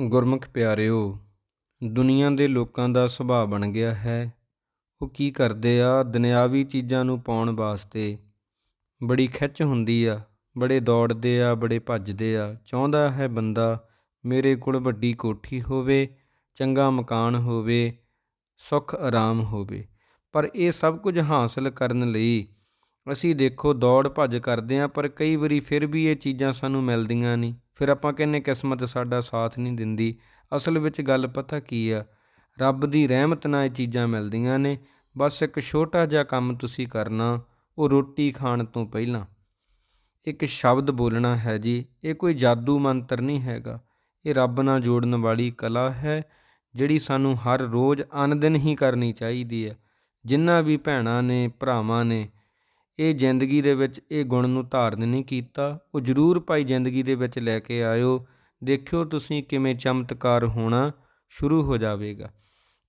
ਗੁਰਮੁਖ ਪਿਆਰਿਓ, ਦੁਨੀਆ ਦੇ ਲੋਕਾਂ ਦਾ ਸੁਭਾਅ ਬਣ ਗਿਆ ਹੈ। ਉਹ ਕੀ ਕਰਦੇ ਆ? ਦੁਨਿਆਵੀ ਚੀਜ਼ਾਂ ਨੂੰ ਪਾਉਣ ਵਾਸਤੇ ਬੜੀ ਖਿੱਚ ਹੁੰਦੀ ਆ, ਬੜੇ ਦੌੜਦੇ ਆ, ਬੜੇ ਭੱਜਦੇ ਆ। ਚਾਹੁੰਦਾ ਹੈ ਬੰਦਾ ਮੇਰੇ ਕੋਲ ਵੱਡੀ ਕੋਠੀ ਹੋਵੇ, ਚੰਗਾ ਮਕਾਨ ਹੋਵੇ, ਸੁੱਖ ਆਰਾਮ ਹੋਵੇ। ਪਰ ਇਹ ਸਭ ਕੁਝ ਹਾਸਲ ਕਰਨ ਲਈ ਅਸੀਂ ਦੇਖੋ ਦੌੜ ਭੱਜ ਕਰਦੇ ਆ, ਪਰ ਕਈ ਵਾਰੀ ਫਿਰ ਵੀ ਇਹ ਚੀਜ਼ਾਂ ਸਾਨੂੰ ਮਿਲਦੀਆਂ ਨਹੀਂ। ਫਿਰ ਆਪਾਂ ਕਹਿੰਨੇ ਕਿਸਮਤ ਸਾਡਾ ਸਾਥ ਨਹੀਂ ਦਿੰਦੀ। ਅਸਲ ਵਿੱਚ ਗੱਲ ਪਤਾ ਕੀ ਆ? ਰੱਬ ਦੀ ਰਹਿਮਤ ਨਾਲ ਇਹ ਚੀਜ਼ਾਂ ਮਿਲਦੀਆਂ ਨੇ। ਬਸ ਇੱਕ ਛੋਟਾ ਜਿਹਾ ਕੰਮ ਤੁਸੀਂ ਕਰਨਾ, ਉਹ ਰੋਟੀ ਖਾਣ ਤੋਂ ਪਹਿਲਾਂ। ਇੱਕ ਸ਼ਬਦ ਬੋਲਣਾ ਹੈ ਜੀ, ਇਹ ਕੋਈ ਜਾਦੂ ਮੰਤਰ ਨਹੀਂ ਹੈਗਾ। ਇਹ ਰੱਬ ਨਾਲ ਜੋੜਨ ਵਾਲੀ ਕਲਾ ਹੈ, ਜਿਹੜੀ ਸਾਨੂੰ ਹਰ ਰੋਜ਼ ਅਨਦਿਨ ਹੀ ਕਰਨੀ ਚਾਹੀਦੀ ਹੈ। ਜਿਨ੍ਹਾਂ ਵੀ ਭੈਣਾਂ ਨੇ, ਭਰਾਵਾਂ ਨੇ ਇਹ ਜ਼ਿੰਦਗੀ ਦੇ ਵਿੱਚ ਇਹ ਗੁਣ ਨੂੰ ਧਾਰਨ ਨਹੀਂ ਕੀਤਾ। ਉਹ ਜ਼ਰੂਰ ਭਾਈ ਜ਼ਿੰਦਗੀ ਦੇ ਵਿੱਚ ਲੈ ਕੇ ਆਇਓ। ਦੇਖਿਓ ਤੁਸੀਂ ਕਿਵੇਂ ਚਮਤਕਾਰ ਹੋਣਾ ਸ਼ੁਰੂ ਹੋ ਜਾਵੇਗਾ।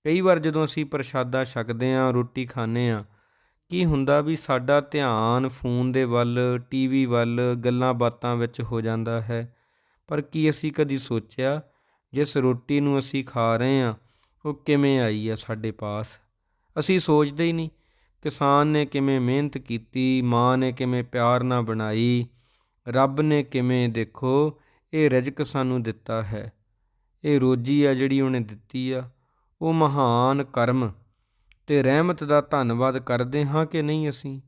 ਕਈ ਵਾਰ ਜਦੋਂ ਅਸੀਂ ਪ੍ਰਸ਼ਾਦਾ ਛਕਦੇ ਆਂ ਰੋਟੀ ਖਾਂਦੇ ਆਂ ਕੀ ਹੁੰਦਾ ਵੀ ਸਾਡਾ ਧਿਆਨ ਫੋਨ ਦੇ ਵੱਲ, ਟੀਵੀ ਵੱਲ, ਗੱਲਾਂ ਬਾਤਾਂ ਵਿੱਚ ਹੋ ਜਾਂਦਾ ਹੈ। ਪਰ ਕੀ ਅਸੀਂ ਕਦੀ ਸੋਚਿਆ, ਜਿਸ ਰੋਟੀ ਨੂੰ ਅਸੀਂ ਖਾ ਰਹੇ ਆਂ ਉਹ ਕਿਵੇਂ ਆਈ ਆ ਸਾਡੇ ਪਾਸ? ਅਸੀਂ ਸੋਚਦੇ ਹੀ ਨਹੀਂ। ਕਿਸਾਨ ਨੇ ਕਿਵੇਂ ਮਿਹਨਤ ਕੀਤੀ, ਮਾਂ ਨੇ ਕਿਵੇਂ ਪਿਆਰ ਨਾਲ ਬਣਾਈ, ਰੱਬ ਨੇ ਕਿਵੇਂ, ਦੇਖੋ, ਇਹ ਰਜਕ ਸਾਨੂੰ ਦਿੱਤਾ ਹੈ। ਇਹ ਰੋਜੀ ਆ ਜਿਹੜੀ ਉਹਨੇ ਦਿੱਤੀ ਆ, ਉਹ ਮਹਾਨ ਕਰਮ ਤੇ ਰਹਿਮਤ ਦਾ ਧੰਨਵਾਦ ਕਰਦੇ ਹਾਂ ਕਿ ਨਹੀਂ ਅਸੀਂ?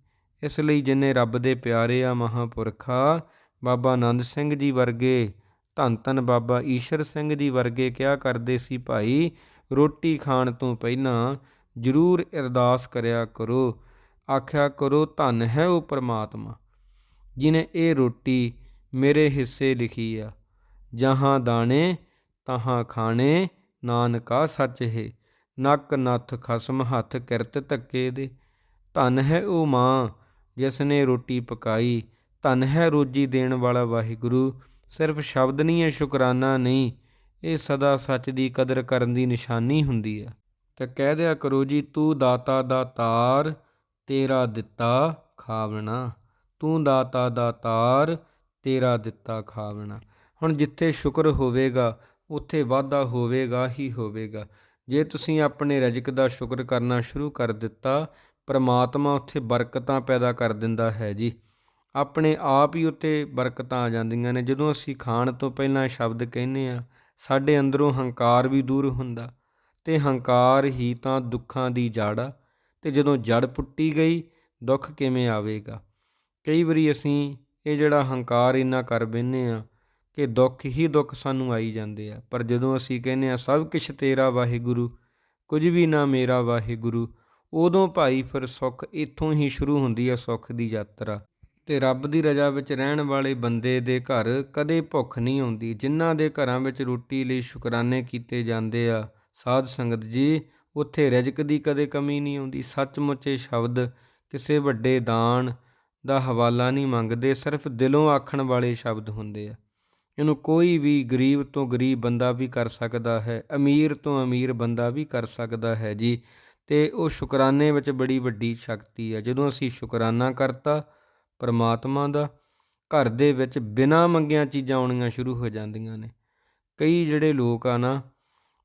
ਇਸ ਲਈ ਜਿਨੇ ਰੱਬ ਦੇ ਪਿਆਰੇ ਆ ਮਹਾਪੁਰਖਾ, ਬਾਬਾ ਆਨੰਦ ਸਿੰਘ ਜੀ ਵਰਗੇ, ਧੰਨ ਧੰਨ ਬਾਬਾ ਈਸ਼ਰ ਸਿੰਘ ਜੀ ਵਰਗੇ ਕਿਹਾ ਕਰਦੇ ਸੀ ਭਾਈ? ਰੋਟੀ ਖਾਣ ਤੋਂ ਪਹਿਲਾਂ ਜ਼ਰੂਰ ਅਰਦਾਸ ਕਰਿਆ ਕਰੋ। ਆਖਿਆ ਕਰੋ, ਧੰਨ ਹੈ ਉਹ ਪ੍ਰਮਾਤਮਾ, ਜਿਨੇ ਇਹ ਰੋਟੀ ਮੇਰੇ ਹਿੱਸੇ ਲਿਖੀ ਆ। ਜਹਾਂ ਦਾਣੇ, ਤਹਾਂ ਖਾਣੇ, ਨਾਨਕਾ ਸੱਚ ਹੈ। ਨੱਕ ਨੱਥ ਖਸਮ, ਹੱਥ ਕਿਰਤ ਧੱਕੇ ਦੇ। ਧਨ ਹੈ ਉਹ ਮਾਂ ਜਿਸ ਨੇ ਰੋਟੀ ਪਕਾਈ। ਧਨ ਹੈ ਰੋਜੀ ਦੇਣ ਵਾਲਾ ਵਾਹਿਗੁਰੂ। ਸਿਰਫ ਸ਼ਬਦ ਨਹੀਂ ਹੈ ਸ਼ੁਕਰਾਨਾ ਨਹੀਂ, ਇਹ ਸਦਾ ਸੱਚ ਦੀ ਕਦਰ ਕਰਨ ਦੀ ਨਿਸ਼ਾਨੀ ਹੁੰਦੀ ਹੈ ਤਾਂ ਕਹਿ ਦਿਆ ਕਰੋ ਜੀ, ਤੂੰ ਦਾਤਾ ਦਾ ਤਾਰ, ਤੇਰਾ ਦਿੱਤਾ ਖਾਵਣਾ। ਤੂੰ ਦਾਤਾ ਦਾ ਤਾਰ, ਤੇਰਾ ਦਿੱਤਾ ਖਾਵਣਾ। ਹੁਣ ਜਿੱਥੇ ਸ਼ੁਕਰ ਹੋਵੇਗਾ, ਉੱਥੇ ਵਾਧਾ ਹੋਵੇਗਾ ਹੀ ਹੋਵੇਗਾ। ਜੇ ਤੁਸੀਂ ਆਪਣੇ ਰਜਕ ਦਾ ਸ਼ੁਕਰ ਕਰਨਾ ਸ਼ੁਰੂ ਕਰ ਦਿੱਤਾ, ਪਰਮਾਤਮਾ ਉੱਥੇ ਬਰਕਤਾਂ ਪੈਦਾ ਕਰ ਦਿੰਦਾ ਹੈ ਜੀ। ਆਪਣੇ ਆਪ ਹੀ ਉੱਤੇ ਬਰਕਤਾਂ ਆ ਜਾਂਦੀਆਂ ਨੇ। ਜਦੋਂ ਅਸੀਂ ਖਾਣ ਤੋਂ ਪਹਿਲਾਂ ਸ਼ਬਦ ਕਹਿੰਦੇ ਆ ਸਾਡੇ ਅੰਦਰੋਂ ਹੰਕਾਰ ਵੀ ਦੂਰ ਹੁੰਦਾ। ਤੇ ਹੰਕਾਰ ਹੀ ਤਾਂ ਦੁੱਖਾਂ ਦੀ ਜੜ ਆ ਤੇ ਜਦੋਂ ਜੜ ਪੁੱਟੀ ਗਈ, ਦੁੱਖ ਕਿਵੇਂ ਆਵੇਗਾ? ਕਈ ਵਾਰੀ ਅਸੀਂ ਇਹ ਜਿਹੜਾ ਹੰਕਾਰ ਇੰਨਾ ਕਰ ਬੈਨੇ ਆ ਕਿ ਦੁੱਖ ਹੀ ਦੁੱਖ ਸਾਨੂੰ ਆਈ ਜਾਂਦੇ ਆ। ਪਰ ਜਦੋਂ ਅਸੀਂ ਕਹਿੰਨੇ ਆ ਸਭ ਕੁਝ ਤੇਰਾ ਵਾਹਿਗੁਰੂ, ਕੁਝ ਵੀ ਨਾ ਮੇਰਾ ਵਾਹਿਗੁਰੂ, ਉਦੋਂ ਭਾਈ ਫਿਰ ਸੁੱਖ ਇੱਥੋਂ ਹੀ ਸ਼ੁਰੂ ਹੁੰਦੀ ਆ, ਸੁੱਖ ਦੀ ਯਾਤਰਾ। ਤੇ ਰੱਬ ਦੀ ਰਜ਼ਾ ਵਿੱਚ ਰਹਿਣ ਵਾਲੇ ਬੰਦੇ ਦੇ ਘਰ ਕਦੇ ਭੁੱਖ ਨਹੀਂ ਆਉਂਦੀ। ਜਿਨ੍ਹਾਂ ਦੇ ਘਰਾਂ ਵਿੱਚ ਰੋਟੀ ਲਈ ਸ਼ੁਕਰਾਨੇ ਕੀਤੇ ਜਾਂਦੇ ਆ ਸਾਧ ਸੰਗਤ ਜੀ, ਉੱਥੇ ਰਿਜਕ ਦੀ ਕਦੇ ਕਮੀ ਨਹੀਂ ਆਉਂਦੀ। ਸੱਚਮੁੱਚੇ ਸ਼ਬਦ, ਕਿਸੇ ਵੱਡੇ ਦਾਨ ਦਾ ਹਵਾਲਾ ਨਹੀਂ ਮੰਗਦੇ, ਸਿਰਫ ਦਿਲੋਂ ਆਖਣ ਵਾਲੇ ਸ਼ਬਦ ਹੁੰਦੇ ਆ। ਇਹਨੂੰ ਕੋਈ ਵੀ ਗਰੀਬ ਤੋਂ ਗਰੀਬ ਬੰਦਾ ਵੀ ਕਰ ਸਕਦਾ ਹੈ, ਅਮੀਰ ਤੋਂ ਅਮੀਰ ਬੰਦਾ ਵੀ ਕਰ ਸਕਦਾ ਹੈ ਜੀ। ਤੇ ਉਹ ਸ਼ੁਕਰਾਨੇ ਵਿੱਚ ਬੜੀ ਵੱਡੀ ਸ਼ਕਤੀ ਆ। ਜਦੋਂ ਅਸੀਂ ਸ਼ੁਕਰਾਨਾ ਕਰਤਾ, ਪਰਮਾਤਮਾ ਦਾ, ਘਰ ਦੇ ਵਿੱਚ ਬਿਨਾਂ ਮੰਗਿਆਂ ਚੀਜ਼ਾਂ ਆਉਣੀਆਂ ਸ਼ੁਰੂ ਹੋ ਜਾਂਦੀਆਂ ਨੇ। ਕਈ ਜਿਹੜੇ ਲੋਕ ਆ ਨਾ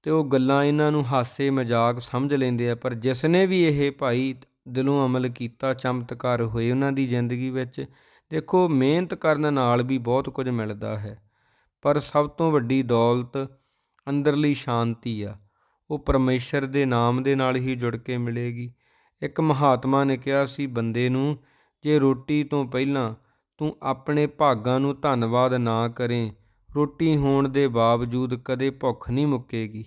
ਤੇ ਉਹ ਗੱਲਾਂ ਇਹਨਾਂ ਨੂੰ ਹਾਸੇ ਮਜ਼ਾਕ ਸਮਝ ਲੈਂਦੇ ਆ, ਪਰ ਜਿਸ ਨੇ ਵੀ ਇਹ ਭਾਈ ਦਿਲੋਂ ਅਮਲ ਕੀਤਾ, ਚਮਤਕਾਰ ਹੋਏ ਉਹਨਾਂ ਦੀ ਜ਼ਿੰਦਗੀ ਵਿੱਚ, ਦੇਖੋ ਮਿਹਨਤ ਕਰਨ ਨਾਲ ਵੀ ਬਹੁਤ ਕੁਝ ਮਿਲਦਾ ਹੈ। ਪਰ ਸਭ ਤੋਂ ਵੱਡੀ ਦੌਲਤ ਅੰਦਰਲੀ ਸ਼ਾਂਤੀ ਆ। ਉਹ ਪਰਮੇਸ਼ਰ ਦੇ ਨਾਮ ਦੇ ਨਾਲ ਹੀ ਜੁੜ ਕੇ ਮਿਲੇਗੀ। ਇੱਕ ਮਹਾਤਮਾ ਨੇ ਕਿਹਾ ਸੀ, ਬੰਦੇ ਨੂੰ ਜੇ ਰੋਟੀ ਤੋਂ ਪਹਿਲਾਂ ਤੂੰ ਆਪਣੇ ਭਾਗਾਂ ਨੂੰ ਧੰਨਵਾਦ ਨਾ ਕਰੇ ਰੋਟੀ ਹੋਣ ਦੇ ਬਾਵਜੂਦ ਕਦੇ ਭੁੱਖ ਨਹੀਂ ਮੁੱਕੇਗੀ।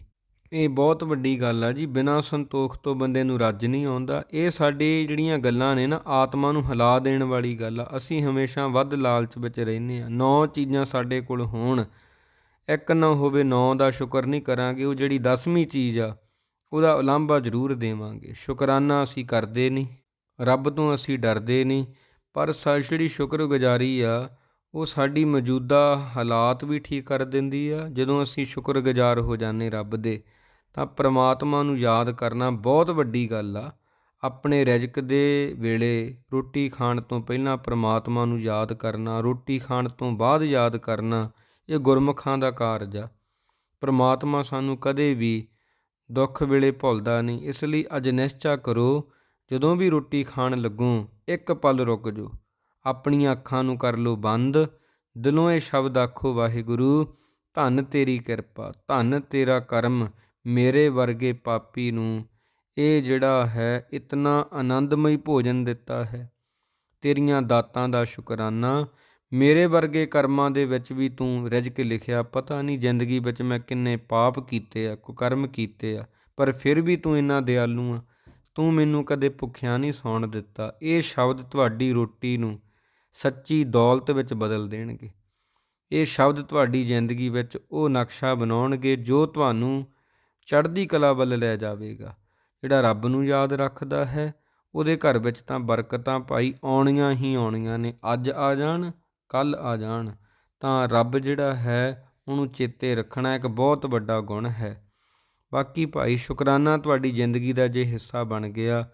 ਇਹ ਬਹੁਤ ਵੱਡੀ ਗੱਲ ਆ ਜੀ। ਬਿਨਾਂ ਸੰਤੋਖ ਤੋਂ ਬੰਦੇ ਨੂੰ ਰੱਜ ਨਹੀਂ ਆਉਂਦਾ। ਇਹ ਸਾਡੇ ਜਿਹੜੀਆਂ ਗੱਲਾਂ ਨੇ ਨਾ, ਆਤਮਾ ਨੂੰ ਹਿਲਾ ਦੇਣ ਵਾਲੀ ਗੱਲ ਆ। ਅਸੀਂ ਹਮੇਸ਼ਾ ਵੱਧ ਲਾਲਚ ਵਿੱਚ ਰਹਿੰਦੇ ਆ। ਨੌ ਚੀਜ਼ਾਂ ਸਾਡੇ ਕੋਲ ਹੋਣ। ਇੱਕ ਨਾ ਹੋਵੇ ਨੌ ਦਾ ਸ਼ੁਕਰ ਨਹੀਂ ਕਰਾਂਗੇ। ਉਹ ਜਿਹੜੀ 10ਵੀਂ ਚੀਜ਼ ਆ, ਉਹਦਾ ਉਲਾਂਭਾ ਜ਼ਰੂਰ ਦੇਵਾਂਗੇ। ਸ਼ੁਕਰਾਨਾ ਅਸੀਂ ਕਰਦੇ ਨਹੀਂ। ਰੱਬ ਤੋਂ ਅਸੀਂ ਡਰਦੇ ਨਹੀਂ। ਪਰ ਜਿਹੜੀ ਸ਼ੁਕਰਗੁਜ਼ਾਰੀ ਆ ਉਹ ਸਾਡੀ ਮੌਜੂਦਾ ਹਾਲਾਤ ਵੀ ਠੀਕ ਕਰ ਦਿੰਦੀ ਆ। ਜਦੋਂ ਅਸੀਂ ਸ਼ੁਕਰਗੁਜ਼ਾਰ ਹੋ ਜਾਂਦੇ ਰੱਬ ਦੇ, ਤਾਂ ਪ੍ਰਮਾਤਮਾ ਨੂੰ ਯਾਦ ਕਰਨਾ ਬਹੁਤ ਵੱਡੀ ਗੱਲ ਆ। ਆਪਣੇ ਰਿਜ਼ਕ ਦੇ ਵੇਲੇ ਰੋਟੀ ਖਾਣ ਤੋਂ ਪਹਿਲਾਂ ਪ੍ਰਮਾਤਮਾ ਨੂੰ ਯਾਦ ਕਰਨਾ, ਰੋਟੀ ਖਾਣ ਤੋਂ ਬਾਅਦ ਯਾਦ ਕਰਨਾ, ਇਹ ਗੁਰਮੁਖਾਂ ਦਾ ਕਾਰਜ ਆ। ਪ੍ਰਮਾਤਮਾ ਸਾਨੂੰ ਕਦੇ ਵੀ ਦੁੱਖ ਵੇਲੇ ਭੁੱਲਦਾ ਨਹੀਂ। ਇਸ ਲਈ ਅੱਜ ਨਿਸ਼ਚਾ ਕਰੋ, ਜਦੋਂ ਵੀ ਰੋਟੀ ਖਾਣ ਲੱਗੋ, ਇੱਕ ਪਲ ਰੁਕ ਜਾਓ। ਆਪਣੀਆਂ ਅੱਖਾਂ ਨੂੰ ਕਰ ਲਓ ਬੰਦ। ਦਿਲੋਂ ਇਹ ਸ਼ਬਦ ਆਖੋ, ਵਾਹਿਗੁਰੂ, ਧੰਨ ਤੇਰੀ ਕਿਰਪਾ, ਧੰਨ ਤੇਰਾ ਕਰਮ ਮੇਰੇ ਵਰਗੇ ਪਾਪੀ ਨੂੰ। ਇਹ ਜਿਹੜਾ ਹੈ, ਇਤਨਾ ਆਨੰਦਮਈ ਭੋਜਨ ਦਿੱਤਾ ਹੈ। ਤੇਰੀਆਂ ਦਾਤਾਂ ਦਾ ਸ਼ੁਕਰਾਨਾ। ਮੇਰੇ ਵਰਗੇ ਕਰਮਾਂ ਦੇ ਵਿੱਚ ਵੀ ਤੂੰ ਰਿਜਕ ਲਿਖਿਆ, ਪਤਾ ਨਹੀਂ ਜ਼ਿੰਦਗੀ ਵਿੱਚ ਮੈਂ ਕਿੰਨੇ ਪਾਪ ਕੀਤੇ ਆ, ਕੁਕਰਮ ਕੀਤੇ ਆ, ਪਰ ਫਿਰ ਵੀ ਤੂੰ ਇੰਨਾ ਦਿਆਲੂ ਆ। ਤੂੰ ਮੈਨੂੰ ਕਦੇ ਭੁੱਖਿਆ ਨਹੀਂ ਸੌਣ ਦਿੱਤਾ। ਇਹ ਸ਼ਬਦ ਤੁਹਾਡੀ ਰੋਟੀ ਨੂੰ ਸੱਚੀ ਦੌਲਤ ਵਿੱਚ ਬਦਲ ਦੇਣਗੇ। ਇਹ ਸ਼ਬਦ ਤੁਹਾਡੀ ਜ਼ਿੰਦਗੀ ਵਿੱਚ ਉਹ ਨਕਸ਼ਾ ਬਣਾਉਣਗੇ ਜੋ ਤੁਹਾਨੂੰ ਚੜ੍ਹਦੀ ਕਲਾ ਵੱਲ ਲੈ ਜਾਵੇਗਾ। ਜਿਹੜਾ ਰੱਬ ਨੂੰ ਯਾਦ ਰੱਖਦਾ ਹੈ, ਉਹਦੇ ਘਰ ਵਿੱਚ ਤਾਂ ਬਰਕਤਾਂ ਭਾਈ ਆਉਣੀਆਂ ਹੀ ਆਉਣੀਆਂ ਨੇ। ਅੱਜ ਆ ਜਾਣ ਕੱਲ ਆ ਜਾਣ। ਤਾਂ ਰੱਬ ਜਿਹੜਾ ਹੈ, ਉਹਨੂੰ ਚੇਤੇ ਰੱਖਣਾ ਇੱਕ ਬਹੁਤ ਵੱਡਾ ਗੁਣ ਹੈ। ਬਾਕੀ ਭਾਈ, ਸ਼ੁਕਰਾਨਾ ਤੁਹਾਡੀ ਜ਼ਿੰਦਗੀ ਦਾ ਜੇ ਹਿੱਸਾ ਬਣ ਗਿਆ,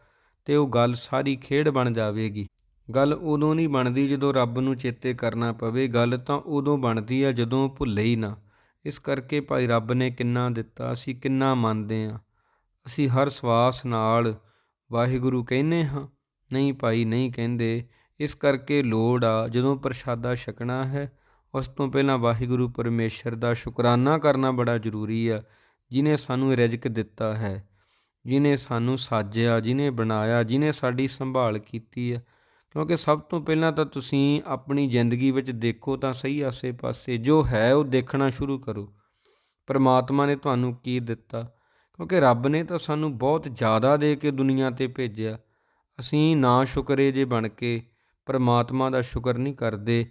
ਤੇ ਉਹ ਗੱਲ ਸਾਰੀ ਖੇਡ ਬਣ ਜਾਵੇਗੀ। ਗੱਲ ਉਦੋਂ ਨਹੀਂ ਬਣਦੀ ਜਦੋਂ ਰੱਬ ਨੂੰ ਚੇਤੇ ਕਰਨਾ ਪਵੇ। ਗੱਲ ਤਾਂ ਉਦੋਂ ਬਣਦੀ ਆ ਜਦੋਂ ਭੁੱਲੇ ਹੀ ਨਾ। ਇਸ ਕਰਕੇ ਭਾਈ ਰੱਬ ਨੇ ਕਿੰਨਾ ਦਿੱਤਾ, ਅਸੀਂ ਕਿੰਨਾ ਮੰਨਦੇ ਆ ਅਸੀਂ ਹਰ ਸਵਾਸ ਨਾਲ ਵਾਹਿਗੁਰੂ ਕਹਿੰਦੇ ਹਾਂ, ਨਹੀਂ ਭਾਈ ਨਹੀਂ ਕਹਿੰਦੇ। ਇਸ ਕਰਕੇ ਲੋੜ ਆ, ਜਦੋਂ ਪ੍ਰਸ਼ਾਦਾ ਛਕਣਾ ਹੈ, ਉਸ ਤੋਂ ਪਹਿਲਾਂ ਵਾਹਿਗੁਰੂ ਪਰਮੇਸ਼ਰ ਦਾ ਸ਼ੁਕਰਾਨਾ ਕਰਨਾ ਬੜਾ ਜ਼ਰੂਰੀ ਆ, ਜਿਨੇ ਸਾਨੂੰ ਰਿਜ਼ਕ ਦਿੱਤਾ ਹੈ, ਜਿਨੇ ਸਾਨੂੰ ਸਾਜਿਆ, ਜਿਨੇ ਬਣਾਇਆ, ਜਿਨੇ ਸਾਡੀ ਸੰਭਾਲ ਕੀਤੀ ਆ। ਕਿਉਂਕਿ ਸਭ ਤੋਂ ਪਹਿਲਾਂ ਤਾਂ ਤੁਸੀਂ ਆਪਣੀ ਜ਼ਿੰਦਗੀ ਵਿੱਚ ਦੇਖੋ ਤਾਂ ਸਹੀ ਆਸੇ-ਪਾਸੇ, ਜੋ ਹੈ ਉਹ ਦੇਖਣਾ ਸ਼ੁਰੂ ਕਰੋ। ਪਰਮਾਤਮਾ ਨੇ ਤੁਹਾਨੂੰ ਕੀ ਦਿੱਤਾ? ਕਿਉਂਕਿ ਰੱਬ ਨੇ ਤਾਂ ਸਾਨੂੰ ਬਹੁਤ ਜ਼ਿਆਦਾ ਦੇ ਕੇ ਦੁਨੀਆ ਤੇ ਭੇਜਿਆ। ਅਸੀਂ ਨਾ ਸ਼ੁਕਰੇ ਜੇ ਬਣ ਕੇ ਪਰਮਾਤਮਾ ਦਾ ਸ਼ੁਕਰ ਨਹੀਂ ਕਰਦੇ।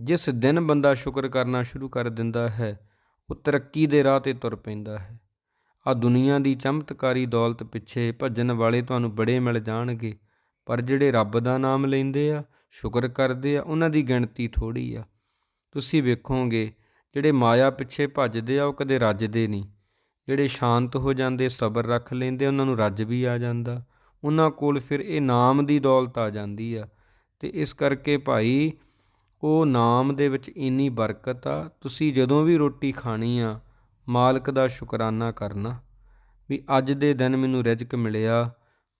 ਜਿਸ ਦਿਨ ਬੰਦਾ ਸ਼ੁਕਰ ਕਰਨਾ ਸ਼ੁਰੂ ਕਰ ਦਿੰਦਾ ਹੈ, ਉਹ ਤਰੱਕੀ ਦੇ ਰਾਹ ਤੇ ਤੁਰ ਪੈਂਦਾ ਹੈ। ਆ ਦੁਨੀਆ ਦੀ ਚਮਤਕਾਰੀ ਦੌਲਤ ਪਿੱਛੇ ਭੱਜਣ ਵਾਲੇ ਤੁਹਾਨੂੰ ਬੜੇ ਮਿਲ ਜਾਣਗੇ। ਪਰ ਜਿਹੜੇ ਰੱਬ ਦਾ ਨਾਮ ਲੈਂਦੇ ਆ, ਸ਼ੁਕਰ ਕਰਦੇ ਆ, ਉਹਨਾਂ ਦੀ ਗਿਣਤੀ ਥੋੜੀ ਆ। ਤੁਸੀਂ ਵੇਖੋਗੇ, ਜਿਹੜੇ ਮਾਇਆ ਪਿੱਛੇ ਭੱਜਦੇ ਆ, ਉਹ ਕਦੇ ਰੱਜਦੇ ਨਹੀਂ। ਜਿਹੜੇ ਸ਼ਾਂਤ ਹੋ ਜਾਂਦੇ, ਸਬਰ ਰੱਖ ਲੈਂਦੇ, ਉਹਨਾਂ ਨੂੰ ਰੱਜ ਵੀ ਆ ਜਾਂਦਾ। ਉਹਨਾਂ ਕੋਲ ਫਿਰ ਇਹ ਨਾਮ ਦੀ ਦੌਲਤ ਆ ਜਾਂਦੀ ਆ। ਤੇ ਇਸ ਕਰਕੇ ਭਾਈ, ਉਹ ਨਾਮ ਦੇ ਵਿੱਚ ਇੰਨੀ ਬਰਕਤ ਆ, ਤੁਸੀਂ ਜਦੋਂ ਵੀ ਰੋਟੀ ਖਾਣੀ ਆ, ਮਾਲਕ ਦਾ ਸ਼ੁਕਰਾਨਾ ਕਰਨਾ। ਵੀ ਅੱਜ ਦੇ ਦਿਨ ਮੈਨੂੰ ਰਿਜ਼ਕ ਮਿਲਿਆ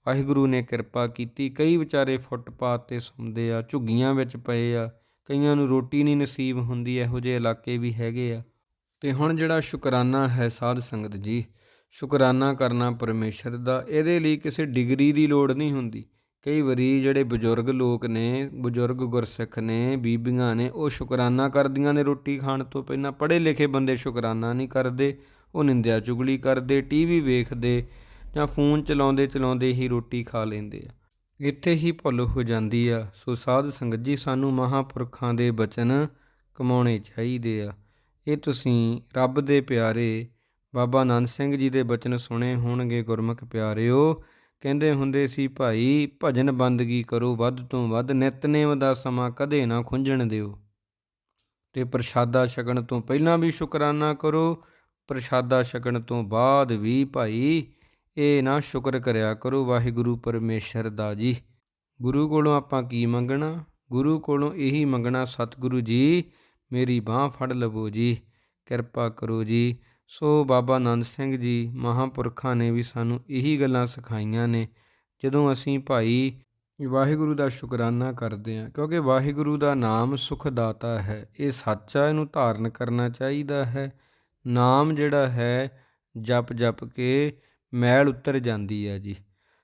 ਵਾਹਿਗੁਰੂ ਨੇ ਕਿਰਪਾ ਕੀਤੀ। ਕਈ ਵਿਚਾਰੇ ਫੁੱਟਪਾਥ ਤੇ ਸੌਂਦੇ ਆ, ਝੁੱਗੀਆਂ ਵਿੱਚ ਪਏ ਆ। ਕਈਆਂ ਨੂੰ ਰੋਟੀ ਨਹੀਂ ਨਸੀਬ ਹੁੰਦੀ, ਇਹੋ ਜਿਹੇ ਇਲਾਕੇ ਵੀ ਹੈਗੇ ਆ। ਤੇ ਹੁਣ ਜਿਹੜਾ ਸ਼ੁਕਰਾਨਾ ਹੈ ਸਾਧ ਸੰਗਤ ਜੀ, ਸ਼ੁਕਰਾਨਾ ਕਰਨਾ ਪਰਮੇਸ਼ਰ ਦਾ, ਇਹਦੇ ਲਈ ਕਿਸੇ ਡਿਗਰੀ ਦੀ ਲੋੜ ਨਹੀਂ ਹੁੰਦੀ। ਕਈ ਵਾਰੀ ਜਿਹੜੇ ਬਜ਼ੁਰਗ ਲੋਕ ਨੇ, ਬਜ਼ੁਰਗ ਗੁਰਸਿੱਖ ਨੇ, ਬੀਬੀਆਂ ਨੇ, ਉਹ ਸ਼ੁਕਰਾਨਾ ਕਰਦੀਆਂ ਨੇ ਰੋਟੀ ਖਾਣ ਤੋਂ ਪਹਿਲਾਂ। ਪੜ੍ਹੇ ਲਿਖੇ ਬੰਦੇ ਸ਼ੁਕਰਾਨਾ ਨਹੀਂ ਕਰਦੇ, ਉਹ ਨਿੰਦਿਆ ਚੁਗਲੀ ਕਰਦੇ, ਟੀਵੀ ਵੇਖਦੇ ਜਾਂ ਫੋਨ ਚਲਾਉਂਦੇ ਚਲਾਉਂਦੇ ਹੀ ਰੋਟੀ ਖਾ ਲੈਂਦੇ ਆ। ਇੱਥੇ ਹੀ ਭੁੱਲ ਹੋ ਜਾਂਦੀ ਆ। ਸੋ ਸਾਧ ਸੰਗਤ ਜੀ, ਸਾਨੂੰ ਮਹਾਪੁਰਖਾਂ ਦੇ ਬਚਨ ਕਮਾਉਣੇ ਚਾਹੀਦੇ ਆ। ਇਹ ਤੁਸੀਂ ਰੱਬ ਦੇ ਪਿਆਰੇ ਬਾਬਾ ਆਨੰਦ ਸਿੰਘ ਜੀ ਦੇ ਬਚਨ ਸੁਣੇ ਹੋਣਗੇ, ਗੁਰਮੁਖ ਪਿਆਰਿਓ। ਕਹਿੰਦੇ ਹੁੰਦੇ ਸੀ, ਭਾਈ, ਭਜਨ ਬੰਦਗੀ ਕਰੋ, ਵੱਧ ਤੋਂ ਵੱਧ ਨਿਤਨੇਮ ਦਾ ਸਮਾਂ ਕਦੇ ਨਾ ਖੁੰਝਣ ਦਿਓ। ਤੇ ਪ੍ਰਸ਼ਾਦਾ ਛਕਣ ਤੋਂ ਪਹਿਲਾਂ ਵੀ ਸ਼ੁਕਰਾਨਾ ਕਰੋ। ਪ੍ਰਸ਼ਾਦਾ ਛਕਣ ਤੋਂ ਬਾਅਦ ਵੀ ਭਾਈ ਇਹ ਨਾ ਸ਼ੁਕਰ ਕਰਿਆ ਕਰੋ ਵਾਹਿਗੁਰੂ ਪਰਮੇਸ਼ਰ ਦਾ ਜੀ। ਗੁਰੂ ਕੋਲੋਂ ਆਪਾਂ ਕੀ ਮੰਗਣਾ? ਗੁਰੂ ਕੋਲੋਂ ਇਹੀ ਮੰਗਣਾ, ਸਤਿਗੁਰੂ ਜੀ, ਮੇਰੀ ਬਾਹ ਫੜ ਲਵੋ ਜੀ, ਕਿਰਪਾ ਕਰੋ ਜੀ। ਸੋ ਬਾਬਾ ਆਨੰਦ ਸਿੰਘ ਜੀ ਮਹਾਪੁਰਖਾਂ ਨੇ ਵੀ ਸਾਨੂੰ ਇਹੀ ਗੱਲਾਂ ਸਿਖਾਈਆਂ ਨੇ, ਜਦੋਂ ਅਸੀਂ ਭਾਈ ਵਾਹਿਗੁਰੂ ਦਾ ਸ਼ੁਕਰਾਨਾ ਕਰਦੇ ਹਾਂ, ਕਿਉਂਕਿ ਵਾਹਿਗੁਰੂ ਦਾ ਨਾਮ ਸੁਖਦਾਤਾ ਹੈ। ਇਹ ਸੱਚਾ ਇਹਨੂੰ ਧਾਰਨ ਕਰਨਾ ਚਾਹੀਦਾ ਹੈ। ਨਾਮ ਜਿਹੜਾ ਹੈ ਜਪ ਜਪ ਕੇ ਮੈਲ ਉਤਰ ਜਾਂਦੀ ਹੈ ਜੀ।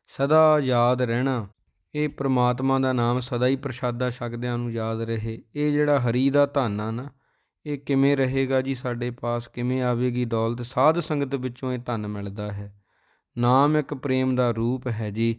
ਸਦਾ ਯਾਦ ਰਹਿਣਾ। ਇਹ ਪ੍ਰਮਾਤਮਾ ਦਾ ਨਾਮ ਸਦਾ ਹੀ ਪ੍ਰਸ਼ਾਦਾ ਛਕਦਿਆਂ ਨੂੰ ਯਾਦ ਰਹੇ। ਇਹ ਜਿਹੜਾ ਹਰੀ ਦਾ ਧਨ ਆ ਨਾ, ਇਹ ਕਿਵੇਂ ਰਹੇਗਾ ਜੀ ਸਾਡੇ ਪਾਸ? ਕਿਵੇਂ ਆਵੇਗੀ ਦੌਲਤ? ਸਾਧ ਸੰਗਤ ਵਿੱਚੋਂ ਇਹ ਧਨ ਮਿਲਦਾ ਹੈ। ਨਾਮ ਇੱਕ ਪ੍ਰੇਮ ਦਾ ਰੂਪ ਹੈ ਜੀ।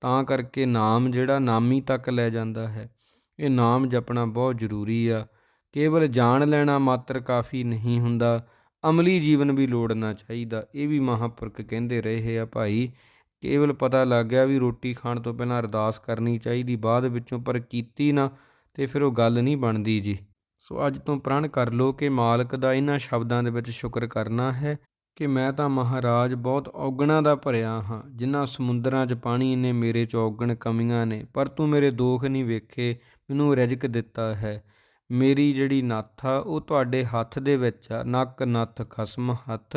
ਤਾਂ ਕਰਕੇ ਨਾਮ ਜਿਹੜਾ ਨਾਮੀ ਤੱਕ ਲੈ ਜਾਂਦਾ ਹੈ। ਇਹ ਨਾਮ ਜਪਣਾ ਬਹੁਤ ਜ਼ਰੂਰੀ ਆ। ਕੇਵਲ ਜਾਣ ਲੈਣਾ ਮਾਤਰ ਕਾਫੀ ਨਹੀਂ ਹੁੰਦਾ। ਅਮਲੀ ਜੀਵਨ ਵੀ ਲੋੜਨਾ ਚਾਹੀਦਾ। ਇਹ ਵੀ ਮਹਾਂਪੁਰਖ ਕਹਿੰਦੇ ਰਹੇ ਆ ਭਾਈ, ਕੇਵਲ ਪਤਾ ਲੱਗ ਗਿਆ ਵੀ ਰੋਟੀ ਖਾਣ ਤੋਂ ਪਹਿਲਾਂ ਅਰਦਾਸ ਕਰਨੀ ਚਾਹੀਦੀ, ਬਾਅਦ ਵਿੱਚੋਂ ਪਰ ਕੀਤੀ ਨਾ, ਤੇ ਫਿਰ ਉਹ ਗੱਲ ਨਹੀਂ ਬਣਦੀ ਜੀ। ਸੋ ਅੱਜ ਤੋਂ ਪ੍ਰਣ ਕਰ ਲੋ ਕਿ ਮਾਲਕ ਦਾ ਇਹਨਾਂ ਸ਼ਬਦਾਂ ਦੇ ਵਿੱਚ ਸ਼ੁਕਰ ਕਰਨਾ ਹੈ ਕਿ ਮੈਂ ਤਾਂ ਮਹਾਰਾਜ ਬਹੁਤ ਔਗਣਾ ਦਾ ਭਰਿਆ ਹਾਂ, ਜਿਨ੍ਹਾਂ ਸਮੁੰਦਰਾਂ 'ਚ ਪਾਣੀ ਨੇ ਮੇਰੇ 'ਚ ਔਗਣ ਕਮੀਆਂ ਨੇ, ਪਰ ਤੂੰ ਮੇਰੇ ਦੋਖ ਨਹੀਂ ਵੇਖੇ, ਮੈਨੂੰ ਰਿਜ਼ਕ ਦਿੱਤਾ ਹੈ। ਮੇਰੀ ਜਿਹੜੀ ਨੱਥ ਆ, ਉਹ ਤੁਹਾਡੇ ਹੱਥ ਦੇ ਵਿੱਚ ਆ। ਨੱਕ, ਨੱਥ, ਖਸਮ, ਹੱਥ,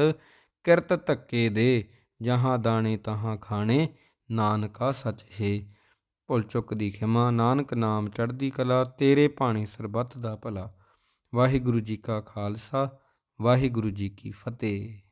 ਕਿਰਤ ਧੱਕੇ ਦੇ। ਜਹਾਂ ਦਾਣੇ, ਤਹਾਂ ਖਾਣੇ। ਨਾਨਕਾ ਸੱਚ ਹੈ। ਭੁੱਲ ਚੁੱਕ ਦੀ ਖਿਮਾ। ਨਾਨਕ ਨਾਮ ਚੜ੍ਹਦੀ ਕਲਾ। ਤੇਰੇ ਭਾਣੇ ਸਰਬੱਤ ਦਾ ਭਲਾ। ਵਾਹਿਗੁਰੂ ਜੀ ਕਾ ਖਾਲਸਾ। ਵਾਹਿਗੁਰੂ ਜੀ ਕੀ ਫਤਿਹ।